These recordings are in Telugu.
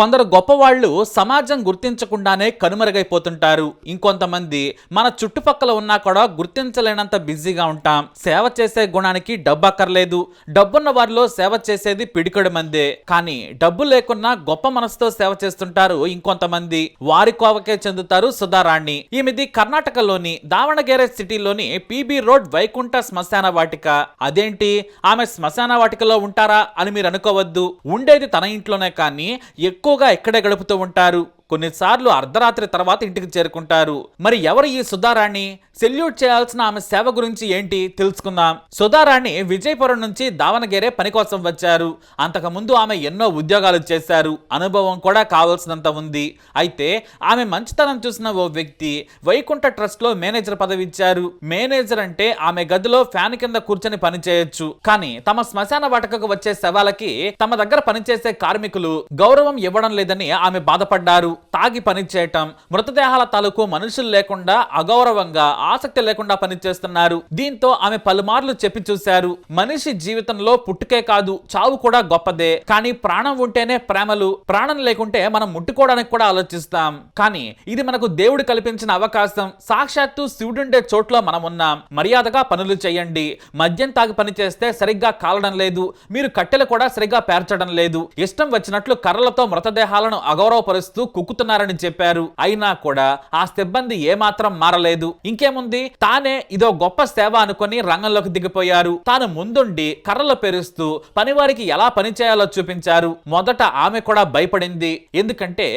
కొందరు గొప్పవాళ్ళు సమాజం గుర్తించకుండానే కనుమరుగైపోతుంటారు. ఇంకొంతమంది మన చుట్టుపక్కల ఉన్నా కూడా గుర్తించలేనంత బిజీగా ఉంటాం. సేవ చేసే గుణానికి డబ్బు అక్కర్లేదు డబ్బున్న వారిలో సేవ చేసేది పిడికడు మందే. కానీ డబ్బు లేకున్నా గొప్ప మనసుతో సేవ చేస్తుంటారు ఇంకొంతమంది. వారి కోవకే చెందుతారు సుధారాణి. ఈమెది కర్ణాటకలోని దావణగేరే సిటీలోని పీబీ రోడ్ వైకుంఠ శ్మశాన వాటిక. అదేంటి? ఆమె శ్మశాన వాటికలో ఉంటారా అని మీరు అనుకోవద్దు. ఉండేది తన ఇంట్లోనే కానీ ఎక్కువ ఎక్కువగా ఎక్కడ గడుపుతూ ఉంటారు? కొన్నిసార్లు అర్ధరాత్రి తర్వాత ఇంటికి చేరుకుంటారు. మరి ఎవరు ఈ సుధారాణి? సెల్యూట్ చేయాల్సిన ఆమె సేవ గురించి ఏంటి? తెలుసుకుందాం. సుధారాణి విజయపురం నుంచి దావణగేరే పని కోసం వచ్చారు. అంతకుముందు ఆమె ఎన్నో ఉద్యోగాలు చేశారు. అనుభవం కూడా కావాల్సినంత ఉంది. అయితే ఆమె మంచితనం చూసిన ఓ వ్యక్తి వైకుంఠ ట్రస్ట్లో మేనేజర్ పదవి ఇచ్చారు. మేనేజర్ అంటే ఆమె గదిలో ఫ్యాన్ కింద కూర్చొని పనిచేయొచ్చు కానీ తమ శ్మశాన వాటకకు వచ్చే శవాలకి తమ దగ్గర పనిచేసే కార్మికులు గౌరవం ఇవ్వడం లేదని ఆమె బాధపడ్డారు. తాగి పనిచేయటం మృతదేహాల తాలూకు మనుషులు లేకుండా అగౌరవంగా ఆసక్తి లేకుండా పనిచేస్తున్నారు. దీంతో ఆమె పలుమార్లు చెప్పి చూశారు. మనిషి జీవితంలో పుట్టుకే కాదు చావు కూడా గొప్పదే. కానీ ప్రాణం ఉంటేనే ప్రేమలు ప్రాణం లేకుంటే మనం ముట్టుకోవడానికి కూడా ఆలోచిస్తాం. కానీ ఇది మనకు దేవుడు కల్పించిన అవకాశం. సాక్షాత్తు శివుడుండే చోట్ల మనం ఉన్నాం. మర్యాదగా పనులు చేయండి. మద్యం తాగి పని చేస్తే సరిగ్గా కాలడం లేదు. మీరు కట్టెలు కూడా సరిగ్గా పేర్చడం లేదు. ఇష్టం వచ్చినట్లు కర్రలతో మృతదేహాలను అగౌరవపరుస్తూ కుక్కుతున్నారని చెప్పారు. అయినా కూడా ఆ సిబ్బంది ఏమాత్రం మారలేదు. ఇంకేముంది? తానే ఇదో గొప్ప సేవ అనుకొని రంగంలోకి దిగిపోయారు. తాను ముందుండి కర్రలు పెరుస్తూ పనివారికి ఎలా పనిచేయాలో చూపించారు. మొదట ఆమె కూడా భయపడింది. ఎందుకంటే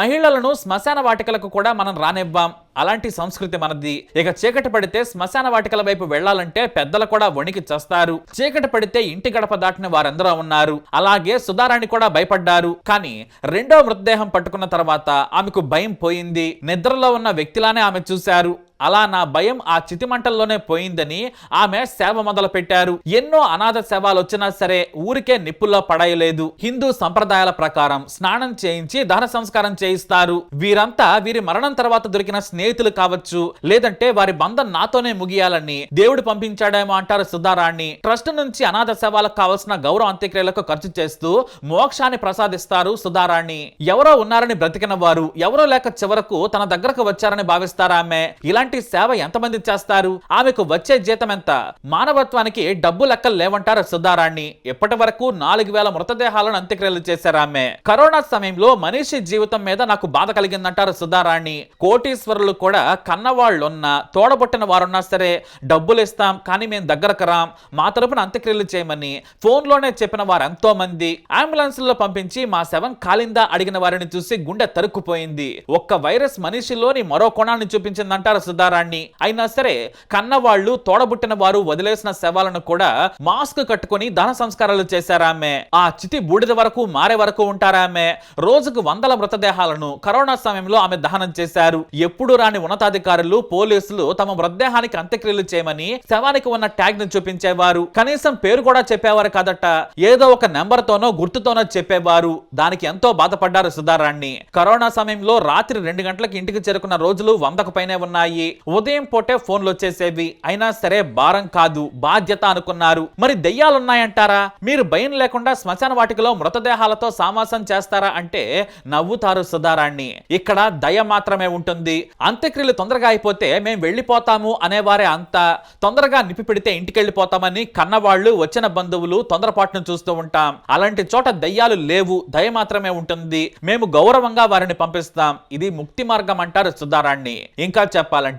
మహిళలను శ్మశాన వాటికలకు కూడా మనం రానివ్వాం. అలాంటి సంస్కృతి మనది. ఇక చీకటి పడితే శ్మశాన వాటికల వైపు వెళ్ళాలంటే పెద్దలు కూడా వణికి చస్తారు. చీకటి పడితే ఇంటి గడప దాటిన వారందరూ ఉన్నారు. అలాగే సుధారాణి కూడా భయపడ్డారు. కానీ రెండో మృతదేహం పట్టుకున్న తర్వాత ఆమెకు భయం పోయింది. నిద్రలో ఉన్న వ్యక్తిలానే ఆమె చూశారు. అలా నా భయం ఆ చితిమంటల్లోనే పోయిందని ఆమె సేవ మొదలు పెట్టారు. ఎన్నో అనాథ శవాలు వచ్చినా సరే ఊరికే నిప్పుల్లో పడయలేదు. హిందూ సంప్రదాయాల ప్రకారం స్నానం చేయించి దహన సంస్కారం చేయిస్తారు. వీరంతా వీరి మరణం తర్వాత దొరికిన స్నేహితులు కావచ్చు లేదంటే వారి బంధం నాతోనే ముగియాలని దేవుడు పంపించాడేమో అంటారు సుధారాణి ట్రస్ట్ నుంచి అనాథ శవాలకు కావలసిన గౌరవ అంత్యక్రియలకు ఖర్చు చేస్తూ మోక్షాన్ని ప్రసాదిస్తారు సుధారాణి ఎవరో ఉన్నారని బ్రతికిన వారు ఎవరో లేక చివరకు తన దగ్గరకు వచ్చారని భావిస్తారు ఆమె ఇలాంటి సేవ ఎంతమంది చేస్తారు? ఆమెకు వచ్చే జీతం ఎంత? మానవత్వానికి డబ్బు లెక్కలు లేవంటారు సుధారాణి ఇప్పటి వరకు నాలుగు వేల మృతదేహాలను అంత్యక్రియలు చేశారు ఆమె. కరోనా సమయంలో మనిషి జీవితం మీద నాకు బాధ కలిగిందంటారు సుధారాణి కోటీశ్వరులు కూడా కన్నవాళ్ళున్నా తోడబుట్టిన వారున్నా సరే డబ్బులు ఇస్తాం కానీ మేము దగ్గరకు రాం. మా తరపున అంత్యక్రియలు చేయమని ఫోన్లోనే చెప్పిన వారు ఎంతో మంది. అంబులెన్స్లో పంపించి మా శవం కాలిందా అడిగిన వారిని చూసి గుండె తరుక్కుపోయింది. ఒక్క వైరస్ మనిషిలోని మరో కోణాన్ని చూపించిందంటారు వంశధారాన్ని అయినా సరే కన్నవాళ్ళు తోడబుట్టిన వారు వదిలేసిన శవాలను కూడా మాస్క్ కట్టుకొని దాన సంస్కారాలు చేశారామె ఆ చితి బూడిద వరకు మారే వరకు ఉంటారామె రోజుకు వందల మృతదేహాలను కరోనా సమయంలో ఆమె దహనం చేశారు. ఎప్పుడు రాని ఉన్నతాధికారులు పోలీసులు తమ మృతదేహానికి అంత్యక్రియలు చేయమని శవానికి ఉన్న ట్యాగ్ను చూపించేవారు. కనీసం పేరు కూడా చెప్పేవారు కాదట. ఏదో ఒక నెంబర్ తోనో గుర్తుతోనో చెప్పేవారు. దానికి ఎంతో బాధపడ్డారు సుధారాణి కరోనా సమయంలో రాత్రి రెండు గంటలకు ఇంటికి చేరుకున్న రోజులు వందకు పైనే ఉన్నాయి. ఉదయం పూటే ఫోన్లు వచ్చేసేవి అయినా సరే భారం కాదు బాధ్యత అనుకున్నారు. మరి దెయ్యాలున్నాయంటారా? మీరు భయం లేకుండా శ్మశాన వాటికలో మృతదేహాలతో సామాసం చేస్తారా అంటే నవ్వుతారు సుధారాణ్ణి ఇక్కడ దయ మాత్రమే ఉంటుంది. అంత్యక్రియలు తొందరగా అయిపోతే మేము వెళ్ళిపోతాము అనేవారే అంతా. తొందరగా నిప్పి పెడితే ఇంటికెళ్ళిపోతామని కన్నవాళ్ళు కన్నవాళ్ళు వచ్చిన బంధువులు తొందరపాటును చూస్తూ ఉంటాం. అలాంటి చోట దయ్యాలు లేవు దయ మాత్రమే ఉంటుంది. మేము గౌరవంగా వారిని పంపిస్తాం. ఇది ముక్తి మార్గం అంటారు సుధారాణ్ణి ఇంకా చెప్పాలంటే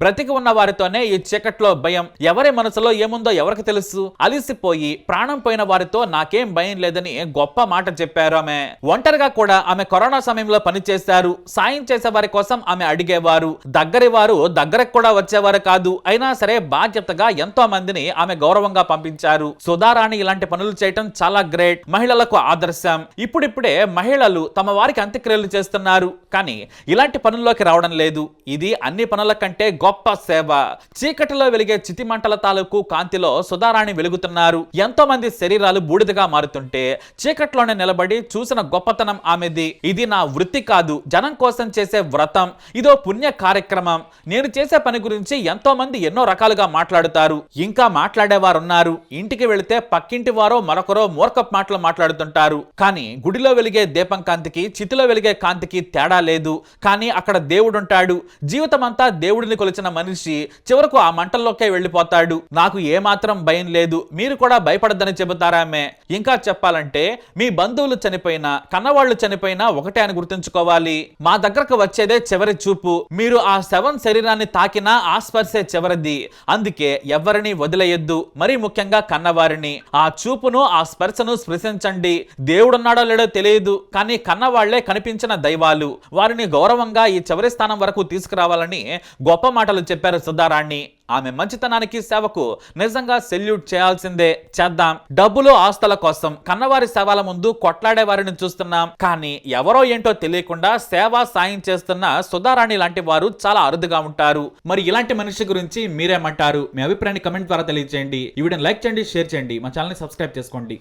బ్రతికి ఉన్న వారితోనే ఈ చీకట్లో భయం. ఎవరి మనసులో ఏముందో ఎవరికి తెలుసు? అలిసిపోయి ప్రాణం పోయిన వారితో నాకేం భయం లేదని గొప్ప మాట చెప్పారు ఆమె. ఒంటరిగా కూడా ఆమె కరోనా సమయంలో పనిచేశారు. సాయం చేసే వారి కోసం ఆమె అడిగేవారు. దగ్గరి వారు దగ్గరకు కూడా వచ్చేవారు కాదు. అయినా సరే బాధ్యతగా ఎంతో మందిని ఆమె గౌరవంగా పంపించారు. సుధారాణి ఇలాంటి పనులు చేయటం చాలా గ్రేట్. మహిళలకు ఆదర్శం. ఇప్పుడిప్పుడే మహిళలు తమ వారికి అంత్యక్రియలు చేస్తున్నారు. కానీ ఇలాంటి పనుల్లోకి రావడం లేదు. ఇది అన్ని పనుల కంటే గొప్ప సేవ. చీకటిలో వెలిగే చితిమంటల తాలూకు కాంతిలో సుధారాణి వెలుగుతున్నారు. ఎంతో మంది శరీరాలు బూడిదగా మారుతుంటే చీకట్లోనే నిలబడి చూసిన గొప్పతనం ఆమెది. ఇది నా వృత్తి కాదు. జనం కోసం చేసే వ్రతం. ఇదో పుణ్య కార్యక్రమం. నేను చేసే పని గురించి ఎంతో మంది ఎన్నో రకాలుగా మాట్లాడుతారు. ఇంకా మాట్లాడేవారున్నారు. ఇంటికి వెళితే పక్కింటి వారో మరొకరో మూర్ఖపు మాటలు మాట్లాడుతుంటారు. కానీ గుడిలో వెలిగే దీపం కాంతికి చితిలో వెలిగే కాంతికి తేడా లేదు. కానీ అక్కడ దేవుడుంటాడు. జీవితం అంతా దేవుడిని కొలిచిన మనిషి చివరకు ఆ మంటల్లోకే వెళ్ళిపోతాడు. నాకు ఏమాత్రం భయం లేదు. మీరు కూడా భయపడద్దని చెబుతారామే ఇంకా చెప్పాలంటే మీ బంధువులు చనిపోయినా కన్నవాళ్ళు చనిపోయినా ఒకటే అని గుర్తుంచుకోవాలి. మా దగ్గరకు వచ్చేదే చివరి చూపు. మీరు ఆ శవం శరీరాన్ని తాకినా ఆ స్పర్శే చివరిది. అందుకే ఎవరిని వదిలేయొద్దు. మరీ ముఖ్యంగా కన్నవారిని. ఆ చూపును ఆ స్పర్శను స్పృశించండి. దేవుడున్నాడో లేడో తెలియదు. కానీ కన్నవాళ్ళే కనిపించిన దైవాలు. వారిని గౌరవంగా ఈ చివరి స్థానం వరకు తీసుకురావాలని గొప్ప మాటలు చెప్పారు సుధారాణి ఆమె మంచితనానికి సేవకు నిజంగా సెల్యూట్ చేయాల్సిందే చేద్దాం. డబ్బులు ఆస్తుల కోసం కన్నవారి సేవల ముందు కొట్లాడే వారిని చూస్తున్నాం. కానీ ఎవరో ఏంటో తెలియకుండా సేవ సాయం చేస్తున్న సుధారాణి లాంటి వారు చాలా అరుదుగా ఉంటారు. మరి ఇలాంటి మనిషి గురించి మీరేమంటారు? మీ అభిప్రాయాన్ని కమెంట్ ద్వారా తెలియజేయండి ఈ వీడియోని లైక్ చేయండి షేర్ చేయండి. మా ఛానల్ని సబ్స్క్రైబ్ చేసుకోండి.